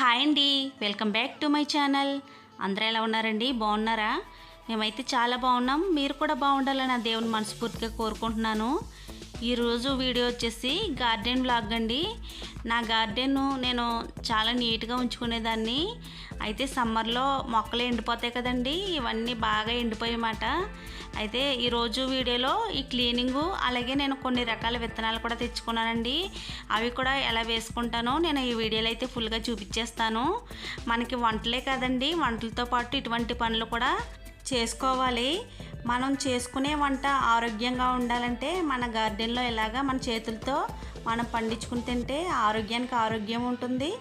Hi అండి. Welcome back to my channel. అందరూ ఎలా ఉన్నారండి? బాగున్నారా? మేమైతే చాలా బాగున్నాం. మీరు కూడా బాగుండాలని నా దేవుని మనస్ఫూర్తిగా కోరుకుంటున్నాను. ఈరోజు వీడియో వచ్చేసి గార్డెన్ బ్లాగ్ అండి. నా గార్డెన్ నేను చాలా నీట్గా ఉంచుకునేదాన్ని. అయితే సమ్మర్లో మొక్కలు ఎండిపోతాయి కదండి. ఇవన్నీ బాగా ఎండిపోయామాట అయితే ఈరోజు వీడియోలో ఈ క్లీనింగు అలాగే నేను కొన్ని రకాల విత్తనాలు కూడా తెచ్చుకున్నానండి. అవి కూడా ఎలా వేసుకుంటానో నేను ఈ వీడియోలో అయితే ఫుల్గా చూపించేస్తాను. మనకి వంటలే కదండి. వంటలతో పాటు ఇటువంటి పనులు కూడా చేసుకోవాలి. మనం చేసుకునే వంట ఆరోగ్యంగా ఉండాలంటే మన గార్డెన్లో ఇలాగా మన చేతులతో మనం పండించుకుని తింటే ఆరోగ్యానికి ఆరోగ్యం ఉంటుంది.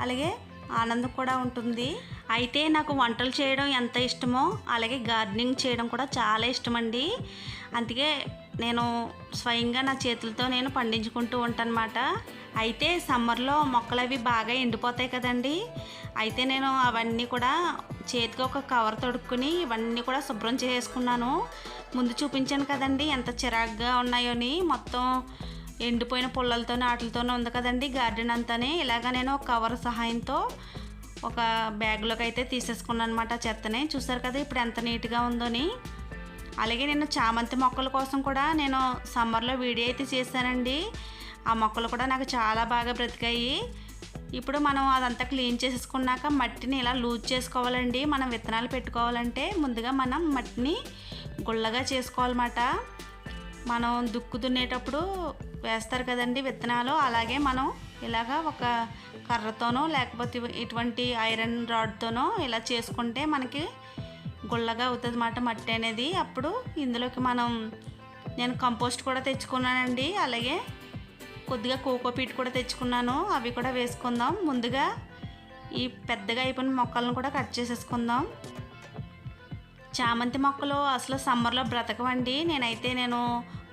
అలాగే ఆనందం కూడా ఉంటుంది. అయితే నాకు వంటలు చేయడం ఎంత ఇష్టమో అలాగే గార్డెనింగ్ చేయడం కూడా చాలా ఇష్టమండి. అందుకే నేను స్వయంగా నా చేతులతో నేను పండించుకుంటూ ఉంటానమాట. అయితే సమ్మర్లో మొక్కలు అవి బాగా ఎండిపోతాయి కదండి. అయితే నేను అవన్నీ కూడా చేతికి ఒక కవర్ తొడుక్కుని ఇవన్నీ కూడా శుభ్రం చేసుకున్నాను. ముందు చూపించాను కదండి ఎంత చిరాగ్గా ఉన్నాయోని. మొత్తం ఎండిపోయిన పుల్లలతోనే వాటితోనే ఉంది కదండి గార్డెన్ అంతానే. ఇలాగ నేను ఒక కవర్ సహాయంతో ఒక బ్యాగ్లోకి అయితే తీసేసుకున్నాను అనమాట చెత్తని. చూసారు కదా ఇప్పుడు ఎంత నీట్గా ఉందోని. అలాగే నేను చామంతి మొక్కల కోసం కూడా నేను సమ్మర్లో వీడియో అయితే చేశానండి. ఆ మొక్కలు కూడా నాకు చాలా బాగా బ్రతికాయి. ఇప్పుడు మనం అదంతా క్లీన్ చేసేసుకున్నాక మట్టిని ఇలా లూజ్ చేసుకోవాలండి. మనం విత్తనాలు పెట్టుకోవాలంటే ముందుగా మనం మట్టిని గుల్లగా చేసుకోవాలన్నమాట. మనం దుక్కు దున్నేటప్పుడు వేస్తారు కదండి విత్తనాలు. అలాగే మనం ఇలాగా ఒక కర్రతోనో లేకపోతే ఇటువంటి ఐరన్ రాడ్తోనో ఇలా చేసుకుంటే మనకి గుల్లగా అవుతుంది అన్నమాట మట్టి అనేది. అప్పుడు ఇందులోకి మనం నేను కంపోస్ట్ కూడా తెచ్చుకున్నానండి. అలాగే కొద్దిగా కోకోపీట్ కూడా తెచ్చుకున్నాను. అవి కూడా వేసుకుందాం. ముందుగా ఈ పెద్దగా అయిపోయిన మొక్కలను కూడా కట్ చేసేసుకుందాం. చామంతి మొక్కలు అసలు సమ్మర్లో బ్రతకవండి. నేనైతే నేను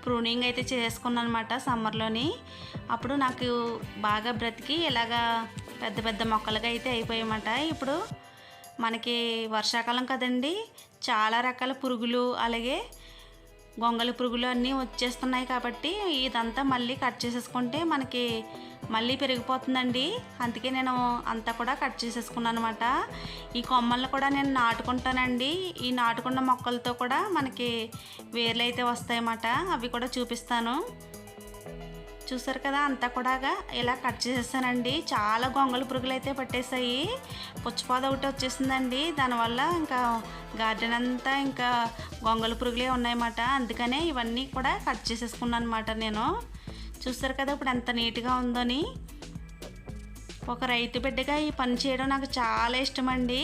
ప్రూనింగ్ అయితే చేసుకున్నాను అనమాట సమ్మర్లోని. అప్పుడు నాకు బాగా బ్రతికి ఇలాగా పెద్ద పెద్ద మొక్కలుగా అయితే అయిపోయాయన్నమాట. ఇప్పుడు మనకి వర్షాకాలం కదండి. చాలా రకాల పురుగులు అలాగే గొంగళి పురుగులు అన్నీ వచ్చేస్తున్నాయి కాబట్టి ఇదంతా మళ్ళీ కట్ చేసేసుకుంటే మనకి మళ్ళీ పెరిగిపోతుందండి. అందుకే నేను అంతా కూడా కట్ చేసేసుకున్నాను అనమాట ఈ కొమ్మలను కూడా నేను నాటుకుంటానండి. ఈ నాటుకున్న మొక్కలతో కూడా మనకి వేర్లు అయితే వస్తాయన్నమాట. అవి కూడా చూపిస్తాను. చూసారు కదా అంతా కూడా ఇలా కట్ చేసేసానండి. చాలా గొంగళి పురుగులు అయితే పట్టేశాయి. పుచ్చపాద ఒకటి వచ్చేసిందండి. దానివల్ల ఇంకా గార్డెన్ అంతా ఇంకా గొంగళి పురుగులే ఉన్నాయన్నమాట. అందుకనే ఇవన్నీ కూడా కట్ చేసేసుకున్నాను అనమాట నేను. చూసారు కదా ఇప్పుడు ఎంత నీట్గా ఉందని. ఒక రైతు బిడ్డగా ఈ పని చేయడం నాకు చాలా ఇష్టం అండి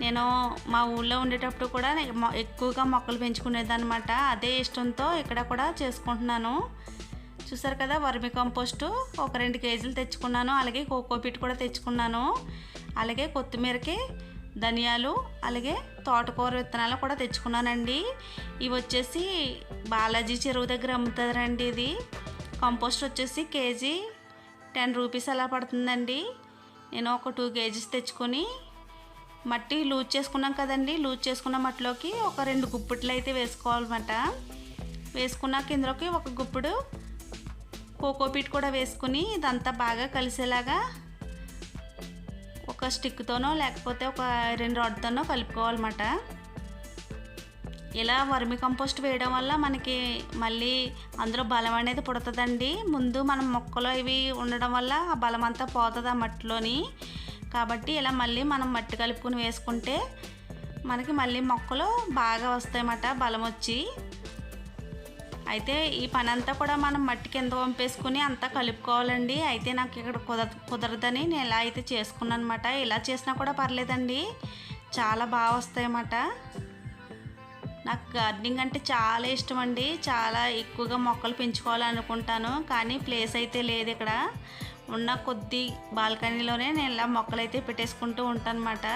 నేను మా ఊళ్ళో ఉండేటప్పుడు కూడా ఎక్కువగా మొక్కలు పెంచుకునేదన్నమాట. అదే ఇష్టంతో ఇక్కడ కూడా చేసుకుంటున్నాను. చూసారు కదా? Vermicompost. ఒక రెండు కేజీలు తెచ్చుకున్నాను. అలాగే కోకోపీట్ కూడా తెచ్చుకున్నాను. అలాగే కొత్తిమీరకి ధనియాలు అలాగే తోటకూర విత్తనాలు కూడా తెచ్చుకున్నానండి. ఇవి వచ్చేసి బాలాజీ చెరువు దగ్గర అమ్ముతారండి ఇది. కంపోస్ట్ వచ్చేసి కేజీ టెన్ రూపీస్ అలా పడుతుందండి. నేను ఒక టూ కేజీస్ తెచ్చుకొని మట్టి లూజ్ చేసుకున్నాం కదండి. లూజ్ చేసుకున్న మట్టిలోకి ఒక రెండు గుప్పిట్లు అయితే వేసుకోవాలన్నమాట. వేసుకున్నాక ఇందులోకి ఒక గుప్పుడు కోకోపీట్ కూడా వేసుకుని ఇదంతా బాగా కలిసేలాగా ఒక స్టిక్తోనో లేకపోతే ఒక రెండు రాడ్తోనో కలుపుకోవాలన్నమాట. ఇలా వర్మి కంపోస్ట్ వేయడం వల్ల మనకి మళ్ళీ అందులో బలం అనేది పుడుతుందండి. ముందు మనం మొక్కలు ఇవి ఉండడం వల్ల ఆ బలం అంతా పోతుంది ఆ మట్టిలోని. కాబట్టి ఇలా మళ్ళీ మనం మట్టి కలుపుకొని వేసుకుంటే మనకి మళ్ళీ మొక్కలు బాగా వస్తాయన్నమాట బలం వచ్చి అయితే ఈ పని అంతా కూడా మనం మట్టి కింద వంపేసుకుని అంతా కలుపుకోవాలండి. అయితే నాకు ఇక్కడ కుదర కుదరదని నేను ఇలా అయితే చేసుకున్నాను అనమాట ఇలా చేసినా కూడా పర్లేదండి. చాలా బాగా వస్తాయన్నమాట. నాకు గార్డెనింగ్ అంటే చాలా ఇష్టం అండి చాలా ఎక్కువగా మొక్కలు పెంచుకోవాలనుకుంటాను. కానీ ప్లేస్ అయితే లేదు ఇక్కడ. ఉన్న కొద్ది బాల్కనీలోనే నేను ఇలా మొక్కలు అయితే పెట్టేసుకుంటూ ఉంటానన్నమాట.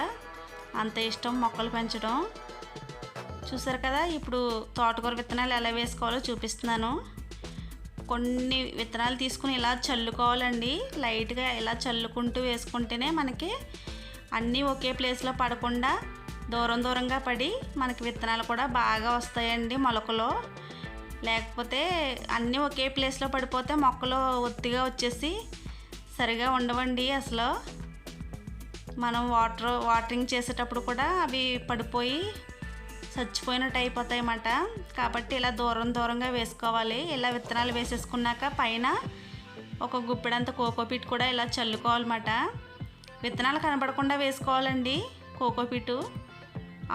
అంత ఇష్టం మొక్కలు పెంచడం. చూసారు కదా? ఇప్పుడు తోటకూర విత్తనాలు ఎలా వేసుకోవాలో చూపిస్తున్నాను. కొన్ని విత్తనాలు తీసుకుని ఇలా చల్లుకోవాలండి. లైట్గా ఇలా చల్లుకుంటూ వేసుకుంటేనే మనకి అన్నీ ఒకే ప్లేస్లో పడకుండా దూరం దూరంగా పడి మనకి విత్తనాలు కూడా బాగా వస్తాయండి మొలకలు. లేకపోతే అన్నీ ఒకే ప్లేస్లో పడిపోతే మొక్కలు ఒత్తిగా వచ్చేసి సరిగా ఉండవండి అసలు. మనం వాటర్ వాటరింగ్ చేసేటప్పుడు కూడా అవి పడిపోయి చచ్చిపోయినట్టు అయిపోతాయి అన్నమాట కాబట్టి ఇలా దూరం దూరంగా వేసుకోవాలి. ఇలా విత్తనాలు వేసేసుకున్నాక పైన ఒక గుప్పెడంత కోకోపీట్ కూడా ఇలా చల్లుకోవాలన్నమాట. విత్తనాలు కనపడకుండా వేసుకోవాలండి కోకోపీటు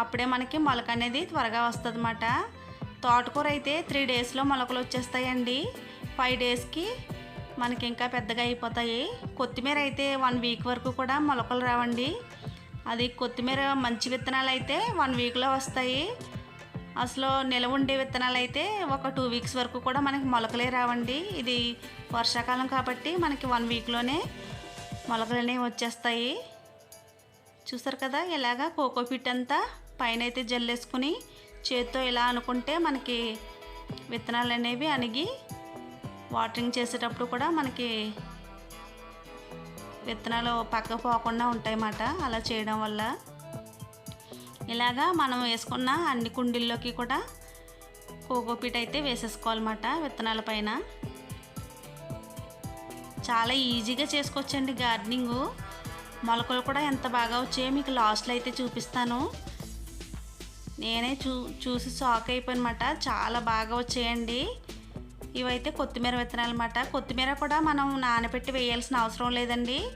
అప్పుడే మనకి మొలక అనేది త్వరగా వస్తుంది అన్నమాట తోటకూర అయితే త్రీ డేస్లో మొలకలు వచ్చేస్తాయండి. ఫైవ్ డేస్కి మనకి ఇంకా పెద్దగా అయిపోతాయి. కొత్తిమీర అయితే వన్ వీక్ వరకు కూడా మొలకలు రావండి. అది కొత్తిమీర మంచి విత్తనాలు అయితే వన్ వీక్లో వస్తాయి. అసలు నిలవ ఉండే విత్తనాలు అయితే ఒక టూ వీక్స్ వరకు కూడా మనకి మొలకలే రావండి. ఇది వర్షాకాలం కాబట్టి మనకి వన్ వీక్లోనే మొలకలు అనేవి వచ్చేస్తాయి. చూసారు కదా ఇలాగా కోకోపీట్ అంతా పైన అయితే జల్లేసుకుని చేత్తో ఇలా అనుకుంటే మనకి విత్తనాలు అనేవి అణిగి వాటరింగ్ చేసేటప్పుడు కూడా మనకి విత్తనాలు పక్క పోకుండా ఉంటాయన్నమాట. అలా చేయడం వల్ల ఇలాగా మనం వేసుకున్న అన్ని కుండీల్లోకి కూడా కోకోపీట్ అయితే వేసేసుకోవాలన్నమాట విత్తనాల పైన. చాలా ఈజీగా చేసుకోవచ్చండి గార్డెనింగు. మొలకలు కూడా ఎంత బాగా వచ్చాయో మీకు లాస్ట్లో అయితే చూపిస్తాను. నేనే చూ చూసి షాక్ అయిపోయినమాట చాలా బాగా వచ్చాయండి. ఇవైతే కొత్తిమీర విత్తనాలు అనమాట కొత్తిమీర కూడా మనం నానబెట్టి వేయాల్సిన అవసరం లేదండి.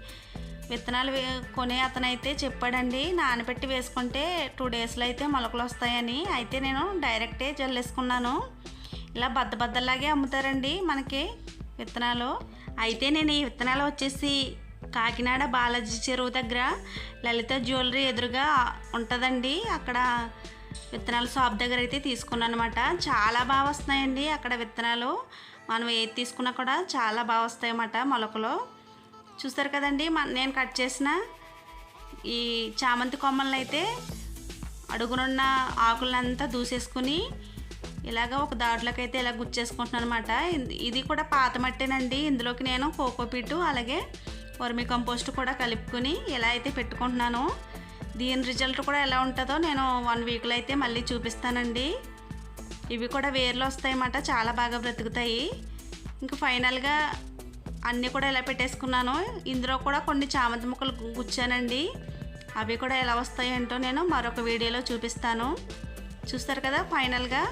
విత్తనాలు వే- కొనే అతనైతే చెప్పాడండి నానబెట్టి వేసుకుంటే టూ డేస్లో అయితే మొలకలు వస్తాయని. అయితే నేను డైరెక్టే జల్లేసుకున్నాను. ఇలా బద్ద బద్దలాగే అమ్ముతారండి మనకి విత్తనాలు. అయితే నేను ఈ విత్తనాలు వచ్చేసి కాకినాడ బాలాజీ చెరువు దగ్గర లలిత జ్యువెలరీ ఎదురుగా ఉంటుందండి. అక్కడ విత్తనాలు షాప్ దగ్గర అయితే తీసుకున్నాను అనమాట చాలా బాగా వస్తున్నాయండి అక్కడ విత్తనాలు. మనం ఏది తీసుకున్నా కూడా చాలా బాగా వస్తాయి అన్నమాట మొలకలు. చూస్తారు కదండి నేను కట్ చేసిన ఈ చామంతి కొమ్మలను అయితే అడుగునున్న ఆకులంతా దూసేసుకుని ఇలాగ ఒక దాంట్లోకి అయితే ఇలా గుచ్చేసుకుంటున్నాను అనమాట ఇది కూడా పాత మట్టేనండి. ఇందులోకి నేను కోకోపీటు అలాగే వర్మి కంపోస్ట్ కూడా కలుపుకొని ఇలా అయితే పెట్టుకుంటున్నాను. దీని రిజల్ట్ కూడా ఎలా ఉంటుందో నేను వన్ వీక్లో అయితే మళ్ళీ చూపిస్తానండి. ఇవి కూడా వేర్లు వస్తాయన్నమాట చాలా బాగా బ్రతుకుతాయి. ఇంకా ఫైనల్గా అన్నీ కూడా ఇలా పెట్టేసుకున్నాను ఇందులో కూడా కొన్ని చామంతి ముక్కలు గుచ్చానండి. అవి కూడా ఎలా వస్తాయంటో నేను మరొక వీడియోలో చూపిస్తాను. చూస్తారు కదా ఫైనల్గా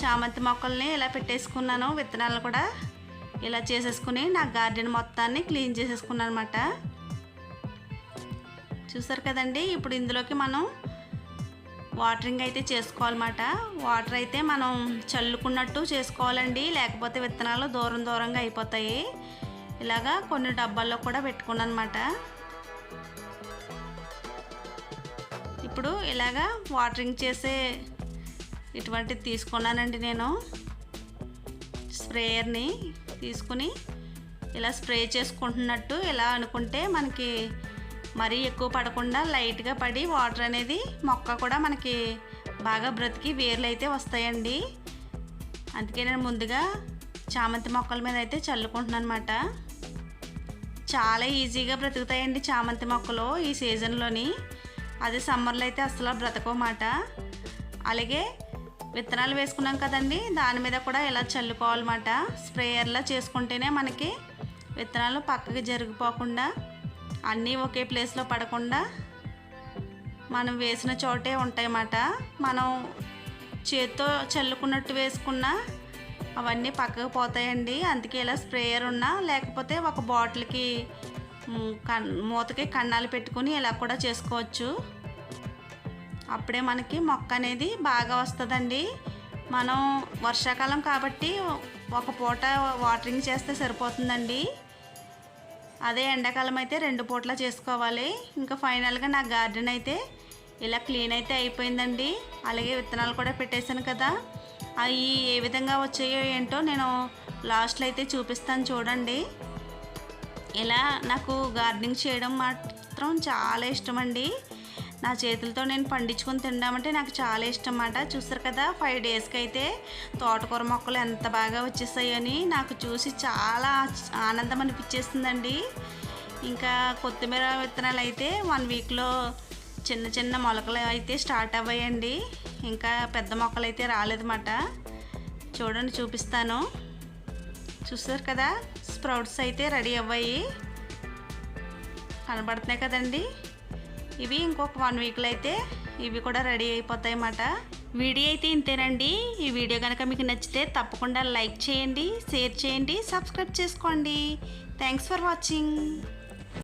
చామంతి మొక్కల్ని ఇలా పెట్టేసుకున్నాను విత్తనాలు కూడా ఇలా చేసేసుకుని నా గార్డెన్ మొత్తాన్ని క్లీన్ చేసేసుకున్నాను అనమాట చూసారు కదండి? ఇప్పుడు ఇందులోకి మనం వాటరింగ్ అయితే చేసుకోవాలన్నమాట. వాటర్ అయితే మనం చల్లుకున్నట్టు చేసుకోవాలండి. లేకపోతే విత్తనాలు దూరం దూరంగా అయిపోతాయి. ఇలాగా కొన్ని డబ్బాల్లో కూడా పెట్టుకున్నాను అనమాట ఇప్పుడు ఇలాగా వాటరింగ్ చేసే ఇటువంటిది తీసుకున్నానండి నేను. స్ప్రేయర్ని తీసుకుని ఇలా స్ప్రే చేసుకుంటున్నట్టు ఇలా అనుకుంటే మనకి మరీ ఎక్కువ పడకుండా లైట్గా పడి వాటర్ అనేది మొక్క కూడా మనకి బాగా బ్రతికి వేర్లు అయితే వస్తాయండి. అందుకే నేను ముందుగా చామంతి మొక్కల మీద అయితే చల్లుకుంటున్నాను అనమాట చాలా ఈజీగా బ్రతుకుతాయండి చామంతి మొక్కలు ఈ సీజన్లోని. అదే సమ్మర్లో అయితే అసలు బ్రతకమాట అలాగే విత్తనాలు వేసుకున్నాం కదండి దాని మీద కూడా ఇలా చల్లుకోవాలన్నమాట. స్ప్రేయర్లా చేసుకుంటేనే మనకి విత్తనాలు పక్కకి జరిగిపోకుండా అన్నీ ఒకే ప్లేస్లో పడకుండా మనం వేసిన చోటే ఉంటాయన్నమాట. మనం చేత్తో చల్లుకున్నట్టు వేసుకున్నా అవన్నీ పక్కకు పోతాయండి. అందుకే ఇలా స్ప్రేయర్ ఉన్నా లేకపోతే ఒక బాటిల్కి కన్ మూతకి కన్నాలు పెట్టుకుని ఇలా కూడా చేసుకోవచ్చు. అప్పుడే మనకి మొక్క అనేది బాగా వస్తుందండి. మనం వర్షాకాలం కాబట్టి ఒక పూట వాటరింగ్ చేస్తే సరిపోతుందండి. అదే ఎండాకాలం అయితే రెండు పూట్ల చేసుకోవాలి. ఇంకా ఫైనల్గా నా గార్డెన్ అయితే ఇలా క్లీన్ అయితే అయిపోయిందండి. అలాగే విత్తనాలు కూడా పెట్టేశాను కదా. అవి ఏ విధంగా వచ్చాయో ఏంటో నేను లాస్ట్లో అయితే చూపిస్తాను చూడండి. ఇలా నాకు గార్డెనింగ్ చేయడం మాత్రం చాలా ఇష్టం అండి నా చేతులతో నేను పండించుకొని తినడామంటే నాకు చాలా ఇష్టం అన్నమాట చూసారు కదా ఫైవ్ డేస్కి అయితే తోటకూర మొక్కలు ఎంత బాగా వచ్చేసాయని నాకు చూసి చాలా ఆనందం అనిపించేస్తుందండి ఇంకా కొత్తిమీర విత్తనాలు అయితే వన్ వీక్లో చిన్న చిన్న మొలకలు అయితే స్టార్ట్ అవ్వాయండి. ఇంకా పెద్ద మొక్కలు అయితే రాలేదన్నమాట. చూడండి చూపిస్తాను. చూసారు కదా స్ప్రౌట్స్ అయితే రెడీ అవ్వాయి. కనబడుతున్నాయి కదండీ. ఇవి ఇంకొక వన్ వీక్లో అయితే ఇవి కూడా రెడీ అయిపోతాయి అన్నమాట వీడియో అయితే ఇంతేనండి. ఈ వీడియో కనుక మీకు నచ్చితే తప్పకుండా లైక్ చేయండి షేర్ చేయండి సబ్స్క్రైబ్ చేసుకోండి. Thanks for watching